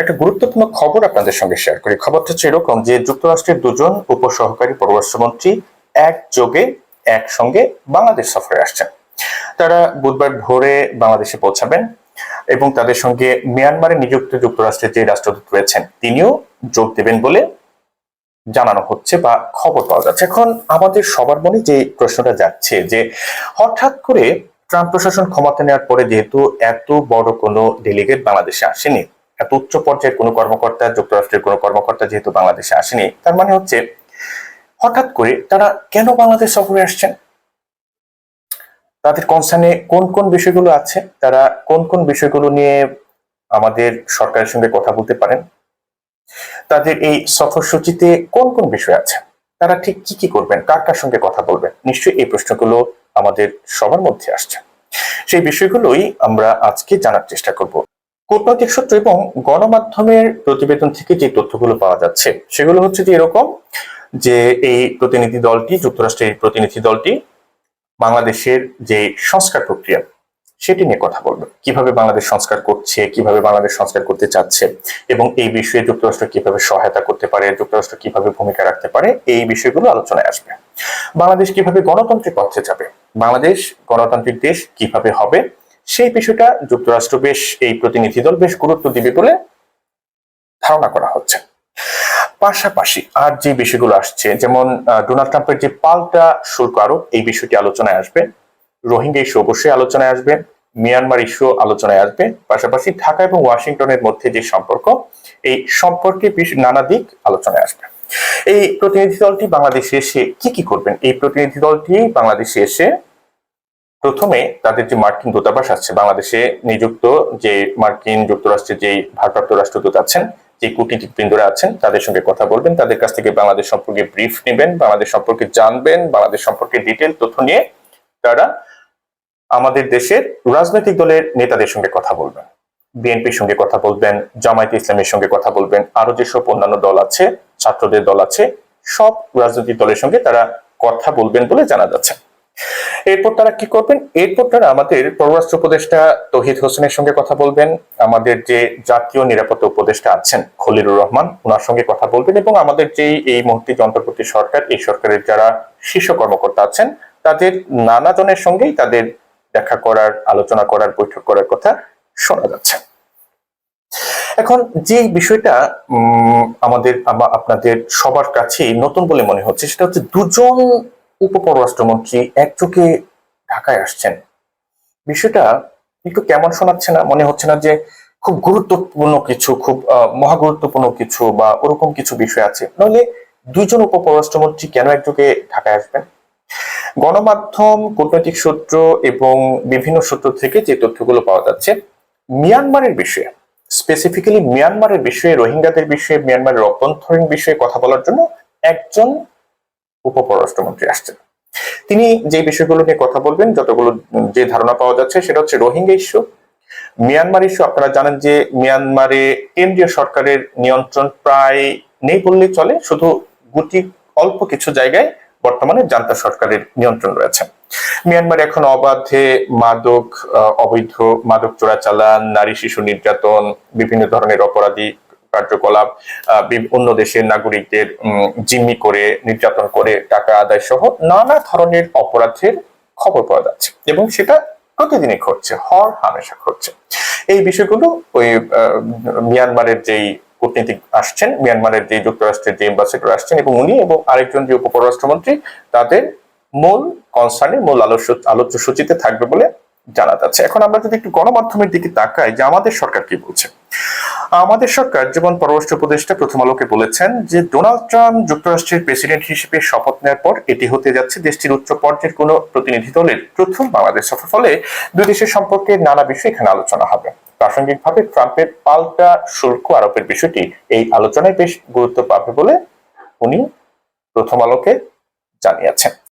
একটা গুরুত্বপূর্ণ খবর আপনাদের সঙ্গে শেয়ার করি। খবরটা হচ্ছে এরকম যে যুক্তরাষ্ট্রের দুজন উপসহকারী পররাষ্ট্রমন্ত্রী একযোগে, একসঙ্গে বাংলাদেশ সফরে আসছেন। তারা বুধবার ভোরে বাংলাদেশে পৌঁছাবেন এবং তাদের সঙ্গে মিয়ানমারে নিযুক্ত যুক্তরাষ্ট্রের যে রাষ্ট্রদূত রয়েছেন, তিনিও যোগ দেবেন বলে জানানো হচ্ছে বা খবর পাওয়া যাচ্ছে। এখন আমাদের সবার মনে যে প্রশ্নটা যাচ্ছে যে হঠাৎ করে ট্রাম্প প্রশাসন ক্ষমতা নেওয়ার পরে যেহেতু এত বড় কোনো ডেলিগেট বাংলাদেশে আসেনি এত উচ্চ পর্যায়ের কোনো কর্মকর্তা, যুক্তরাষ্ট্রের কোনো কর্মকর্তা যেহেতু বাংলাদেশে আসেনি, তার মানে হচ্ছে হঠাৎ করে তারা কেন বাংলাদেশ সফরে আসছেন? তাদের কনসার্নে কোন কোন বিষয়গুলো আছে? তারা কোন কোন বিষয়গুলো নিয়ে আমাদের সরকারের সঙ্গে কথা বলতে পারেন? তাদের এই সফরসূচিতে কোন কোন বিষয় আছে? তারা ঠিক কি কি করবেন? কার কার সঙ্গে কথা বলবেন? নিশ্চয়ই এই প্রশ্নগুলো আমাদের সবার মধ্যে আসছে। সেই বিষয়গুলোই আমরা আজকে জানার চেষ্টা করব। কূটনৈতিক সূত্র এবং গণমাধ্যমের প্রতিবেদন থেকে যে তথ্যগুলো পাওয়া যাচ্ছে, সেগুলো হচ্ছে যে এরকম যে এই প্রতিনিধি দলটি, যুক্তরাষ্ট্রের প্রতিনিধি দলটি বাংলাদেশের যে সংস্কার প্রক্রিয়া, সেটি নিয়ে কথা বলবে। কীভাবে বাংলাদেশ সংস্কার করছে, কীভাবে বাংলাদেশ সংস্কার করতে চাচ্ছে, এবং এই বিষয়ে যুক্তরাষ্ট্র কীভাবে সহায়তা করতে পারে, যুক্তরাষ্ট্র কীভাবে ভূমিকা রাখতে পারে, এই বিষয়গুলো আলোচনায় আসবে। বাংলাদেশ কীভাবে গণতন্ত্রের পথে যাবে, বাংলাদেশ গণতান্ত্রিক দেশ কীভাবে হবে সেই বিষয়টা যুক্তরাষ্ট্র বেশ এই প্রতিনিধি দল বেশ গুরুত্ব দিবে বলে ধারণা করা হচ্ছে। পাশাপাশি আর যে বিষয়গুলো আসছে, যেমন ডোনাল্ড ট্রাম্পের যে পাল্টা শুল্ক আরোপ, এই বিষয়টি আলোচনায় আসবে। রোহিঙ্গা ইস্যু অবশ্যই আলোচনায় আসবে। মিয়ানমার ইস্যু আলোচনায় আসবে। পাশাপাশি ঢাকা এবং ওয়াশিংটনের মধ্যে যে সম্পর্ক, এই সম্পর্কে নানা দিক আলোচনায় আসবে। এই প্রতিনিধি দলটি বাংলাদেশে এসে কি কি করবেন? এই প্রতিনিধি দলটি বাংলাদেশে এসে প্রথমে তাদের যে মার্কিন দূতাবাস আছে, বাংলাদেশে নিযুক্ত যে মার্কিন যুক্তরাষ্ট্রের যে ভারপ্রাপ্ত রাষ্ট্রদূত আছেন যে কূটনীতিবৃন্দরা আছেন, তাদের সঙ্গে কথা বলবেন। তাদের কাছ থেকে বাংলাদেশ সম্পর্কে ব্রিফ নেবেন, বাংলাদেশ সম্পর্কে জানবেন, বাংলাদেশ সম্পর্কে ডিটেল তথ্য নিয়ে তারা আমাদের দেশের রাজনৈতিক দলের নেতাদের সঙ্গে কথা বলবেন। বিএনপির সঙ্গে কথা বলবেন, জামায়াত ইসলামের সঙ্গে কথা বলবেন, আরও যেসব অন্যান্য দল আছে, ছাত্রদের দল আছে, সব রাজনৈতিক দলের সঙ্গে তারা কথা বলবেন বলে জানা যাচ্ছে। এরপর তারা কি করবেন? এরপর তারা আমাদের পররাষ্ট্র উপদেষ্টা তহিদ হোসেনের সঙ্গে কথা বলবেন, আমাদের যে জাতীয় নিরাপত্তা উপদেষ্টা আছেন খলিলুর রহমান ওনার সঙ্গে কথা বলবেন এবং আমাদের যে এই মুহূর্তে যে অন্তর্বর্তী সরকার, এই সরকারের যারা শীর্ষ কর্মকর্তা আছেন, তাদের নানা জনের সঙ্গেই তাদের দেখা করার, আলোচনা করার, বৈঠক করার কথা শোনা যাচ্ছে। এখন যে বিষয়টা আমাদের আপনাদের সবার কাছেই নতুন বলে মনে হচ্ছে, সেটা হচ্ছে দুজন উপপররাষ্ট্রমন্ত্রী একযোগে ঢাকায় আসছেন। বিষয়টা একটু কেমন শোনাচ্ছে না? মনে হচ্ছে না যে খুব গুরুত্বপূর্ণ কিছু খুব আহ, মহা গুরুত্বপূর্ণ কিছু বা ওরকম কিছু বিষয় আছে। নইলে দুইজন উপপররাষ্ট্রমন্ত্রী কেন একযোগে ঢাকায় আসবেন? গণমাধ্যম কূটনৈতিক সূত্র এবং বিভিন্ন সূত্র থেকে যে তথ্যগুলো পাওয়া যাচ্ছে মিয়ানমারের বিষয়ে স্পেসিফিক্যালি মিয়ানমারের বিষয়ে রোহিঙ্গাদের বিষয়ে মিয়ানমারের অভ্যন্তরীণ বিষয়ে কথা বলার জন্য একজন উপপররাষ্ট্রমন্ত্রী আসছেন। তিনি যে বিষয়গুলো নিয়ে কথা বলবেন, যতগুলো যে ধারণা পাওয়া যাচ্ছে, সেটা হচ্ছে রোহিঙ্গা ইস্যু। মিয়ানমার ইস্যু, আপনারা জানেন যে মিয়ানমারে কেন্দ্রীয় সরকারের নিয়ন্ত্রণ প্রায় নেই বললেই চলে, শুধু গুটি অল্প কিছু জায়গায় বর্তমানে জান্তা সরকারের নিয়ন্ত্রণ রয়েছে। মিয়ানমারে এখন অবাধে মাদক অবৈধ মাদক চোরাচালান, নারী শিশু নির্যাতন, বিভিন্ন ধরনের অপরাধী কার্যকলাপ অন্য দেশের নাগরিকদের জিম্মি করে, নির্যাতন করে টাকা আদায় সহ নানা ধরনের অপরাধের খবর পাওয়া যাচ্ছে এবং সেটা প্রতিদিনই ঘটছে, হর হামেশা ঘটছে। এই বিষয়গুলো ওই মিয়ানমারের যেই কূটনীতিক আসছেন, মিয়ানমারের যে যুক্তরাষ্ট্রের যে এম্বাসেডর আসছেন এবং উনি এবং আরেকজন যে উপপররাষ্ট্রমন্ত্রী তাদের মূল কনসার্নে মূল আলোচ্য আলোচ্য সূচিতে থাকবে বলে জানা যাচ্ছে। এখন আমরা যদি একটু গণমাধ্যমের দিকে তাকাই যে আমাদের সরকার কি বলছে আমাদের সরকার যেমন পররাষ্ট্র উপদেষ্টা প্রথম আলোকে বলেছেন যে ডোনাল্ড ট্রাম্প যুক্তরাষ্ট্রের প্রেসিডেন্ট হিসেবে শপথ নেওয়ার পর এটি হতে যাচ্ছে দেশটির উচ্চ পর্যায়ের কোনো প্রতিনিধি দলের প্রথম বাংলাদেশ সফর। ফলে দুই দেশের সম্পর্কে নানা বিষয় এখানে আলোচনা হবে। প্রাসঙ্গিকভাবে ট্রাম্পের পাল্টা শুল্ক আরোপের বিষয়টি এই আলোচনায় বেশ গুরুত্ব পাবে বলে উনি প্রথম আলোকে জানিয়েছেন।